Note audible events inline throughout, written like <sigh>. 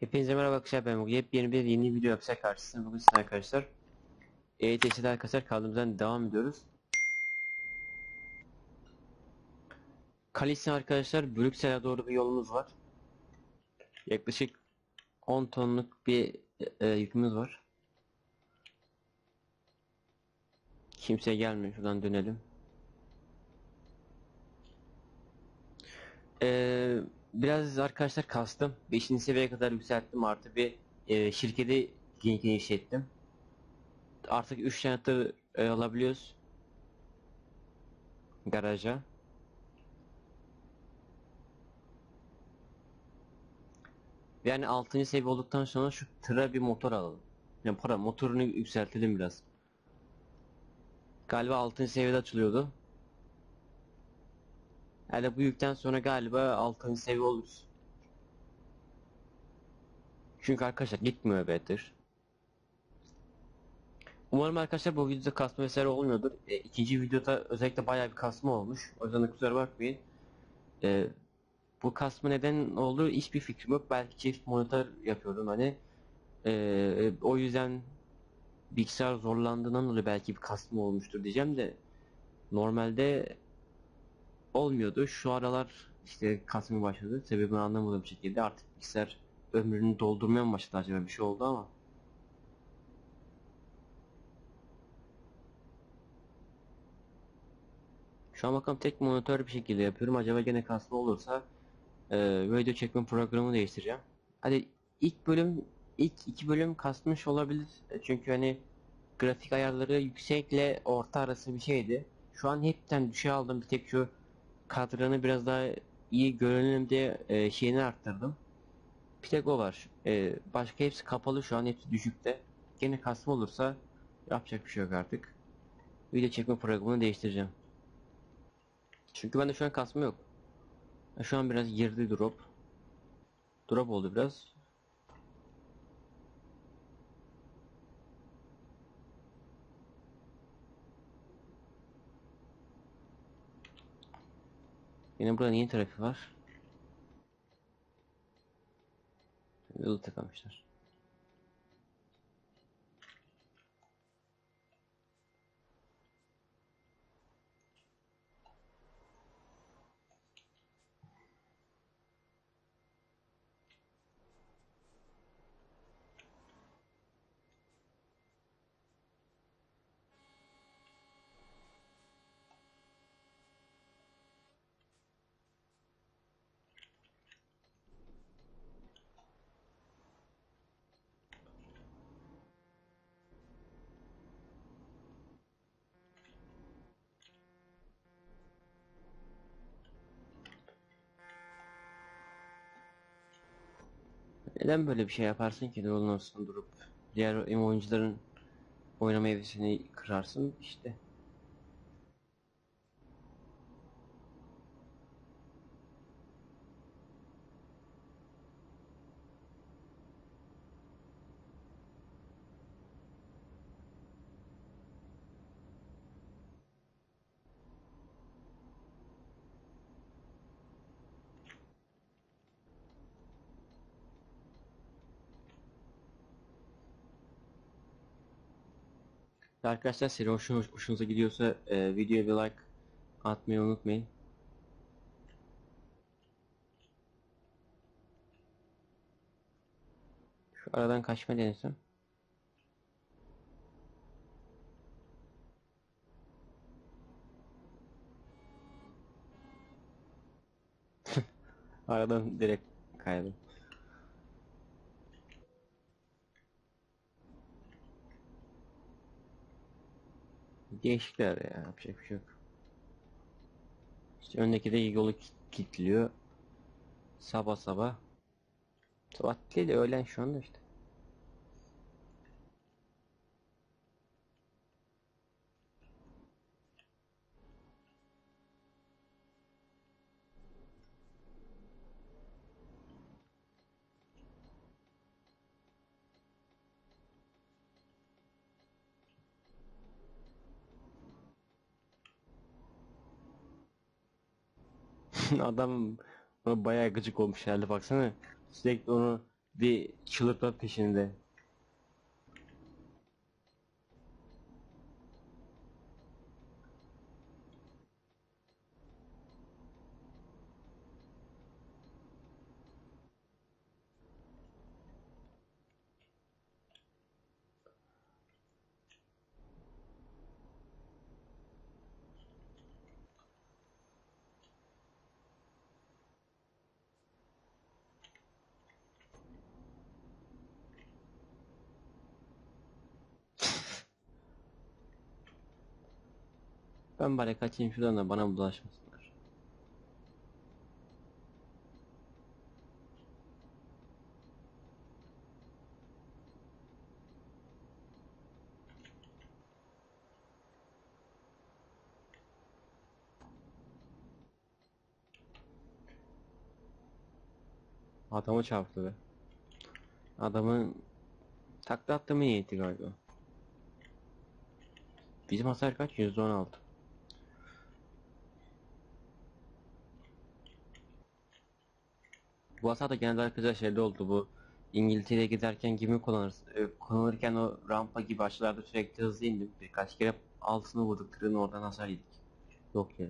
Hepinize merhaba arkadaşlar ben bugün yepyeni bir yeni video yapacak karşısında bugün size arkadaşlar EYT'de arkadaşlar kaldığımızdan devam ediyoruz. Kalisin arkadaşlar Brüksel'e doğru bir yolumuz var. Yaklaşık 10 tonluk bir e, yükümüz var. Kimse gelmiyor şuradan dönelim. Eee biraz arkadaşlar kastım. 5. seviyeye kadar yükselttim. Artı bir e, şirketi geniş genişlettim. Artık 3 tane tır e, alabiliyoruz. Garaja. Yani 6. seviye olduktan sonra şu tıra bir motor alalım. Yani para motorunu yükseltelim biraz. Galiba 6. seviyede açılıyordu. Yani bu yükten sonra galiba 6. seviye oluruz. Çünkü arkadaşlar gitmiyor bedir. Umarım arkadaşlar bu videoda kasma vesaire olmuyordur. E, ikinci videoda özellikle bayağı bir kasma olmuş. O yüzden de kusura bakmayın. E, bu kasma neden oldu hiçbir fikrim yok. Belki çift monitör yapıyordum hani. E, o yüzden bilgisayar zorlandığından dolayı belki bir kasma olmuştur diyeceğim de normalde olmuyordu. Şu aralar işte kasmaya başladı. Sebebini anlamadığım şekilde artık bilgisayar ömrünü doldurmaya mı başladı acaba bir şey oldu ama. Şu an bakalım tek monitör bir şekilde yapıyorum. Acaba gene kasma olursa e, video çekme programı değiştireceğim. Hadi ilk bölüm ilk iki bölüm kasmış olabilir. E, Çünkü hani grafik ayarları yüksekle orta arası bir şeydi. Şu an hepten düşe aldım. Bir tek şu kadranı biraz daha iyi görelim diye e, şeyini arttırdım. Bir tek o var. E, başka hepsi kapalı şu an hepsi düşükte. Gene kasma olursa yapacak bir şey yok artık. Video çekme programını değiştireceğim. Çünkü bende şu an kasma yok. E, Şu an biraz girdi drop. Drop oldu biraz. Yine burada niye trafik var? Yolu tıkamışlar. Neden böyle bir şey yaparsın ki olsun durup diğer oyuncuların oynama hevesini kırarsın işte. Arkadaşlar seri hoşunuza, hoşunuza gidiyorsa e, videoya bir like atmayı unutmayın. Şu aradan kaçma denesem. <laughs> Aradan direkt kaydım. Değişikler ya yapacak bir şey yok. İşte öndeki de yolu ki- kilitliyor. Sabah sabah. Sabah değil de öğlen şu anda işte. <laughs> Adam bayağı gıcık olmuş herhalde baksana. Sürekli onu bir çıldırtma peşinde. Ben bari kaçayım şuradan da bana bulaşmasınlar. Adamı çarptı be. Adamın takla attığımı niyeti galiba. Bizim hasar kaç? %16. Bu hasar da genelde arkadaşlar şeyde oldu bu. İngiltere'ye giderken gemi kullanırsın. e, Kullanırken o rampa gibi açılarda sürekli hızlı indim. Birkaç kere altını vurduk tırın oradan hasar yedik. Yok ya.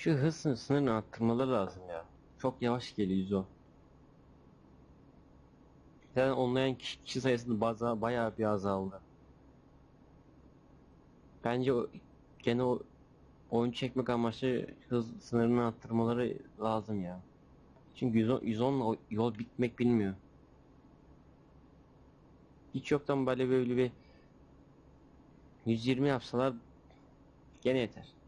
Şu hız sınır- sınırını arttırmaları lazım ya. Çok yavaş geliyor 110. Zaten onlayan kişi, kişi sayısını baza, bayağı bir azaldı. Bence o, gene o oyun çekmek amaçlı hız sınırını arttırmaları lazım ya. Çünkü 110, 110 o yol bitmek bilmiyor. Hiç yoktan böyle böyle bir 120 yapsalar gene yeter.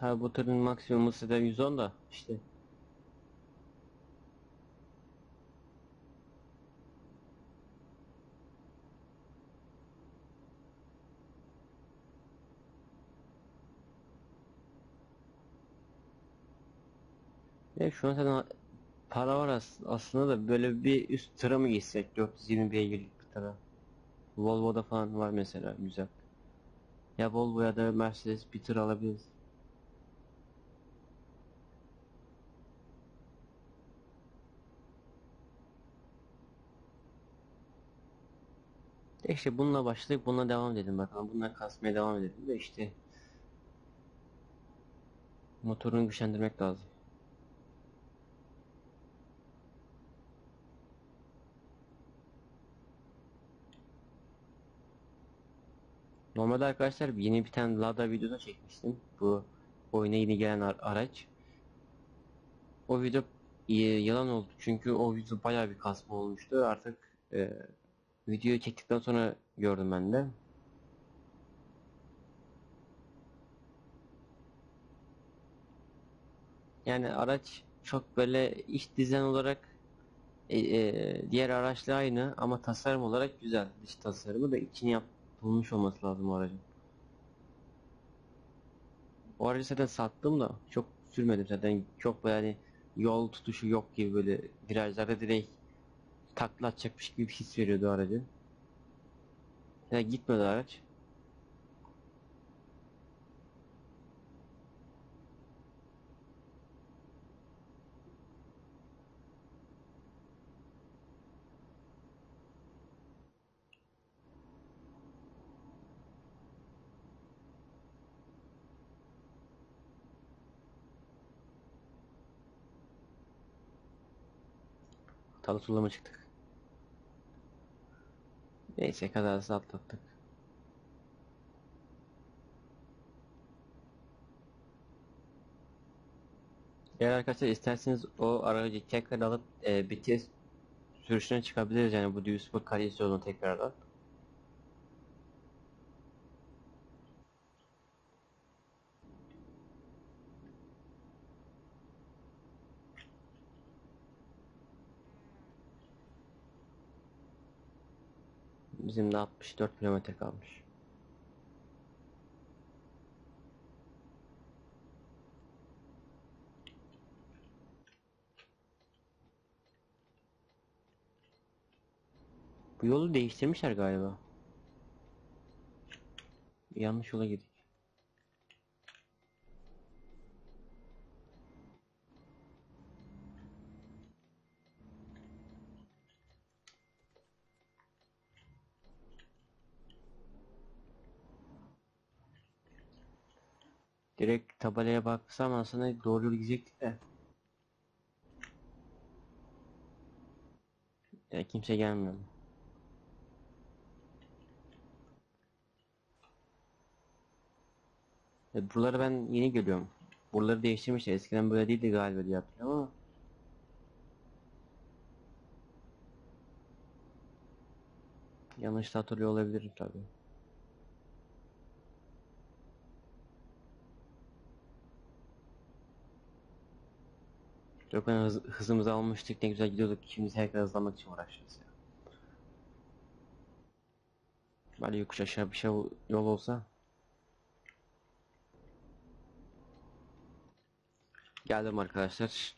Tabi bu tırın maksimum da 110 da işte. Ve şu an zaten para var as- aslında da böyle bir üst tıra mı gitsek 420 beygirlik bir tıra. Volvo'da falan var mesela güzel. Ya Volvo ya da Mercedes bir tır alabiliriz. De işte bununla başlayıp bununla devam edelim bakalım. Bununla kasmaya devam edelim de işte motorunu güçlendirmek lazım. Normalde arkadaşlar yeni bir tane Lada videoda çekmiştim. Bu oyuna yeni gelen ar- araç. O video yalan oldu çünkü o video bayağı bir kasma olmuştu. Artık e, videoyu çektikten sonra gördüm ben de. Yani araç çok böyle iç dizayn olarak E, e, diğer araçla aynı ama tasarım olarak güzel. Dış tasarımı da içini yapılmış olması lazım aracın. O aracı zaten sattım da çok sürmedim zaten çok böyle hani yol tutuşu yok gibi böyle virajlarda direkt takla atacakmış gibi bir his veriyordu o aracı. Yani gitmedi araç. Hatalı turlama çıktık. Neyse kazasız atlattık. Eğer arkadaşlar isterseniz o aracı tekrar alıp e, BTS sürüşüne çıkabiliriz yani bu Duisburg Kalesi yolunu tekrardan. Bizim de 64 kilometre kalmış. Bu yolu değiştirmişler galiba. Yanlış yola girdik. Direkt tabelaya baksam aslında doğru gidecektik de. Ya kimse gelmiyor. E, buraları ben yeni görüyorum. Buraları değiştirmişler. Eskiden böyle değildi galiba diye hatırlıyorum ama. Yanlış hatırlıyor olabilirim tabii. Yok ben hız, hızımızı almıştık ne güzel gidiyorduk. Şimdi tekrar hızlanmak için uğraşacağız ya. Böyle yokuş aşağı bir şey yol olsa. Geldim arkadaşlar.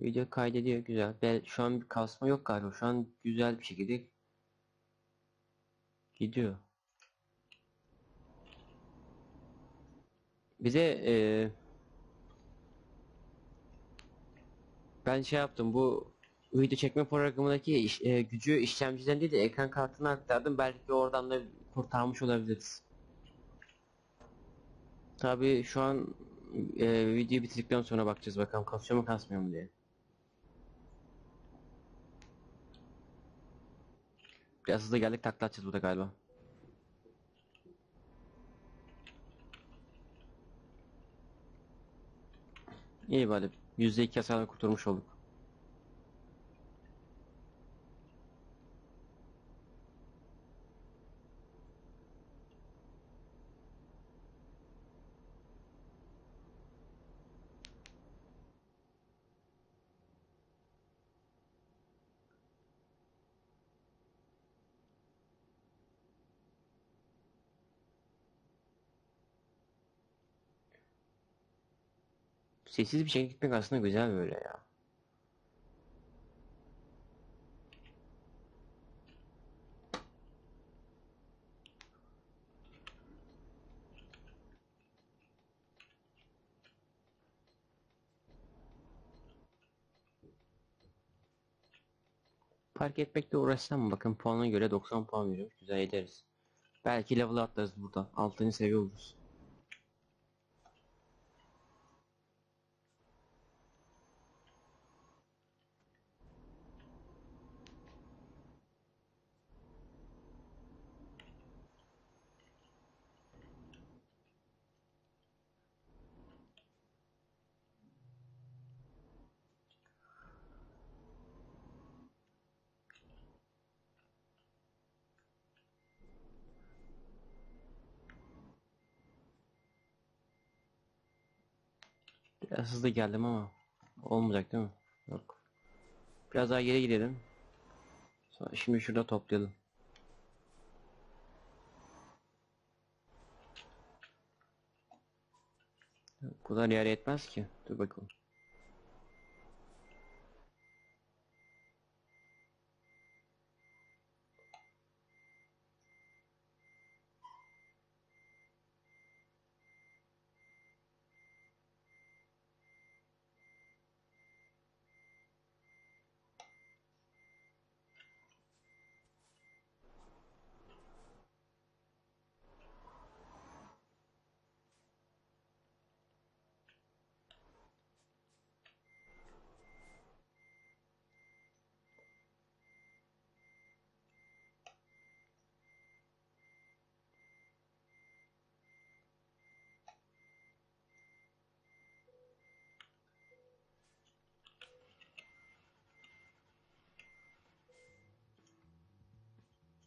Video kaydediyor güzel. Ben şu an bir kasma yok galiba. Şu an güzel bir şekilde gidiyor. Bize e, ben şey yaptım bu video çekme programındaki iş- e, gücü işlemciden değil de ekran kartına aktardım. Belki oradan da kurtarmış olabiliriz. Tabii şu an e, videoyu bitirdikten sonra bakacağız bakalım kasıyor mu kasmıyor mu diye. Biraz hızlı geldik takla atacağız burada galiba. İyi bari. %2 hasarla kurtulmuş olduk. Sessiz bir şekilde gitmek aslında güzel böyle ya. Park etmekle uğraşsam? Bakın puana göre 90 puan veriyor. Güzel ederiz. Belki level atlarız burada. 6. seviye oluruz. Biraz hızlı geldim ama olmayacak değil mi? Yok. Biraz daha geri gidelim. Sonra şimdi şurada toplayalım. Bu kadar yer yetmez ki. Dur bakalım.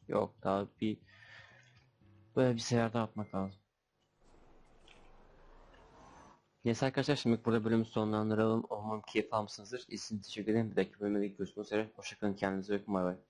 Yok daha bir böyle bir daha yapmak lazım. Neyse arkadaşlar şimdi burada bölümü sonlandıralım. Umarım keyif almışsınızdır. İzlediğiniz için teşekkür ederim. Bir dahaki bölümde görüşmek üzere. Hoşçakalın kendinize bakın. Bay bay.